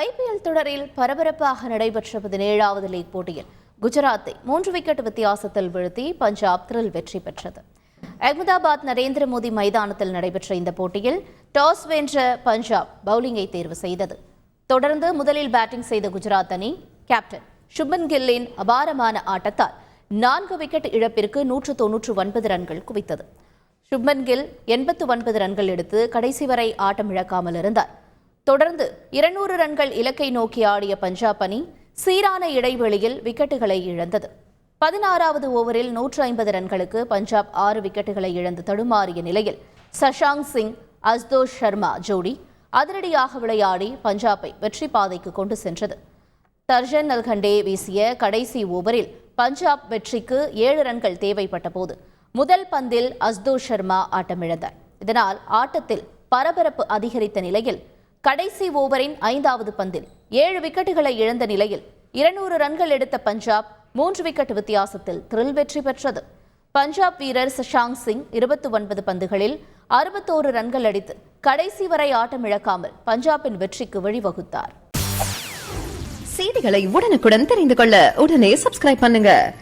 IPL தொடரில் பரபரப்பாக நடைபெற்ற பதினேழாவது லீக் போட்டியில் குஜராத்தை மூன்று விக்கெட் வித்தியாசத்தில் வீழ்த்தி பஞ்சாப் த்ரில் வெற்றி பெற்றது. அகமதாபாத் நரேந்திர மோடி மைதானத்தில் நடைபெற்ற இந்த போட்டியில் டாஸ் வென்ற பஞ்சாப் பவுலிங்கை தேர்வு செய்தது. தொடர்ந்து முதலில் பேட்டிங் செய்த குஜராத் அணி கேப்டன் சுப்மன் கில்லின் அபாரமான ஆட்டத்தால் நான்கு விக்கெட் இழப்பிற்கு நூற்று தொன்னூற்று ஒன்பது ரன்கள் குவித்தது. சுப்மன் கில் எண்பத்து ஒன்பது ரன்கள் எடுத்து கடைசி வரை ஆட்டம் இழக்காமல் இருந்தார். தொடர்ந்து இருநூறு ரன்கள் இலக்கை நோக்கி ஆடிய பஞ்சாப் அணி சீரான இடைவெளியில் விக்கெட்டுகளை இழந்தது. பதினாறாவது ஓவரில் நூற்று ஐம்பது ரன்களுக்கு பஞ்சாப் ஆறு விக்கெட்டுகளை இழந்து தடுமாறிய நிலையில் சஷாங் சிங் அஸ்தோஷ் சர்மா ஜோடி அதிரடியாக விளையாடி பஞ்சாபை வெற்றி பாதைக்கு கொண்டு சென்றது. தர்ஜன் நல்கண்டே வீசிய கடைசி ஓவரில் பஞ்சாப் வெற்றிக்கு ஏழு ரன்கள் தேவைப்பட்ட போது முதல் பந்தில் அஸ்தோஷ் சர்மா ஆட்டமிழந்தார். இதனால் ஆட்டத்தில் பரபரப்பு அதிகரித்த நிலையில் கடைசி ஓவரின் ஐந்தாவது பந்தில் ஏழு விக்கெட்டுகளை இழந்த நிலையில் இருநூறு ரன்கள் எடுத்த பஞ்சாப் மூன்று விக்கெட் வித்தியாசத்தில் த்ரில் வெற்றி பெற்றது. பஞ்சாப் வீரர் சஷாங் சிங் இருபத்தி ஒன்பது பந்துகளில் அறுபத்தோரு ரன்கள் அடித்து கடைசி வரை ஆட்டம் இழக்காமல் பஞ்சாபின் வெற்றிக்கு வழிவகுத்தார். செய்திகளை உடனுக்குடன் தெரிந்து கொள்ள உடனே சப்ஸ்கிரைப் பண்ணுங்க.